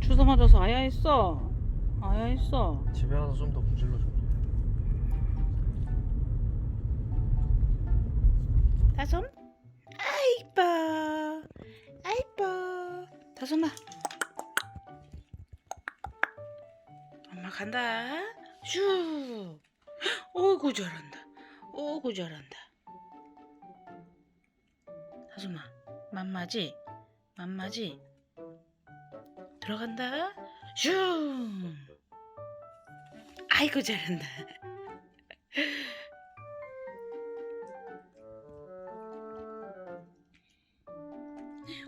주워 맞아서 아야 했어. 아야 했어. 집에 와서 좀 더 문질러 줘. 다솜? 아이뻐. 아이뻐. 다솜아. 엄마 간다. 슈. 오구 잘한다. 오구 잘한다. 다솜아. 맘마지? 맘마지? 들어간다. 슈. 아이고 잘한다.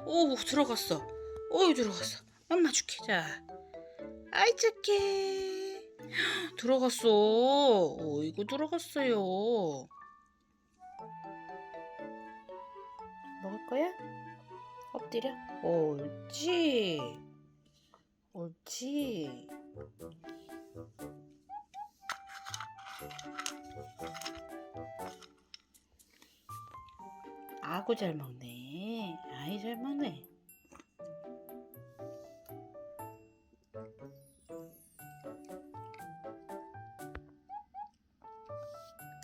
오 들어갔어. 오 들어갔어. 엄마 줄게. 자. 아이 착해. 들어갔어. 어이구 들어갔어요. 먹을 거야? 엎드려. 옳지. 옳지. 아구 잘 먹네. 아이 잘 먹네.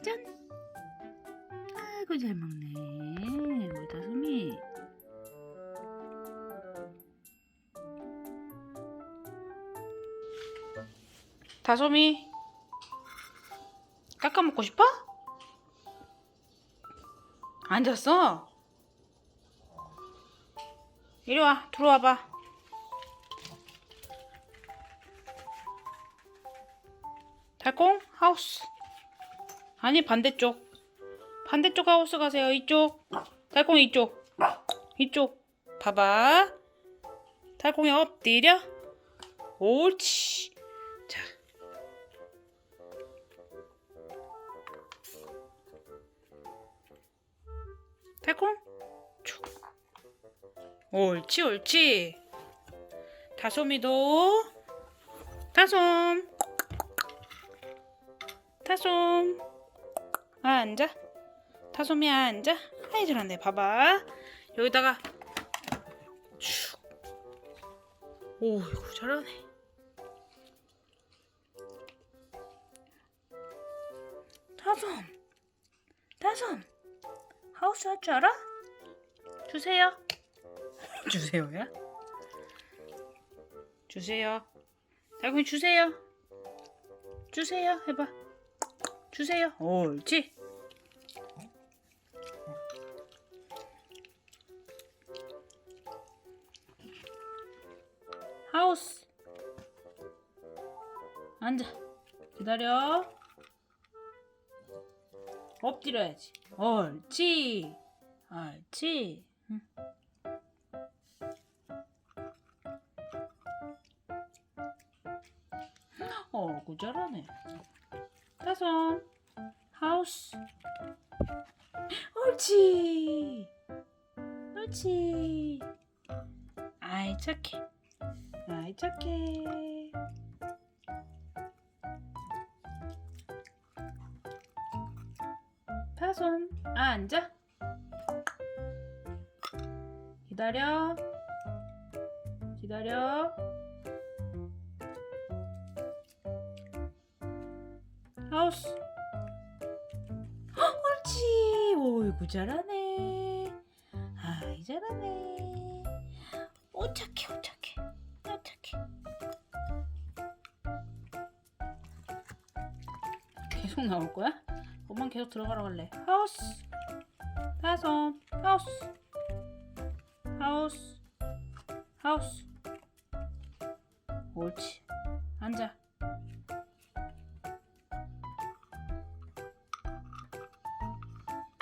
짠. 아이고 잘 먹네. 다솜이 깎아 먹고 싶어? 앉았어? 이리 와, 들어와 봐. 달콩 하우스. 아니 반대쪽. 반대쪽 하우스 가세요. 이쪽. 달콩 이쪽. 이쪽. 봐봐. 달콩이 엎드려. 옳지. 옳지, 옳지. 다솜이도. 다솜. 다솜. 아, 앉아. 다솜이 앉아. 아이, 잘한네. 봐봐. 여기다가. 슉. 오, 이거 잘하네. 다솜. 다솜. 하우스 할 줄 알아? 주세요. 주세요야? 주세요. 달콩이 주세요. 주세요. 해봐. 주세요. 옳지. 하우스. 앉아. 기다려. 엎드려야지. 옳지. 옳지. 응. 어구 잘하네. 다솜. 하우스. 옳지. 옳지. 아이 착해. 아이 착해. 다솜. 아, 앉아. 기다려. 기다려. 하우스. 헉, 옳지. 오이구 잘하네. 아이 잘하네. 오 착해, 오 착해, 오 착해. 계속 나올 거야? 엄만 계속 들어가라 갈래. 하우스. 다솜. 하우스. 하우스. 하우스. 옳지.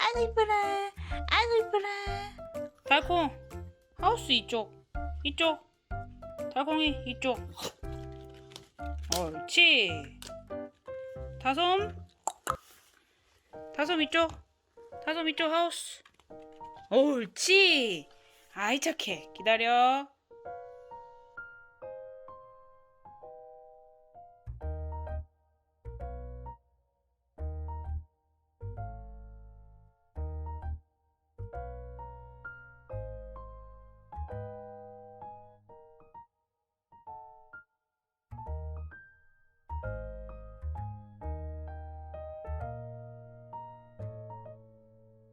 아이고 이쁘라. 아이고 이쁘라. 달콩. 하우스 이쪽. 이쪽. 달콩이 이쪽. 옳지. 다솜. 다솜 이쪽. 다솜 이쪽 하우스. 옳지. 아이 착해. 기다려.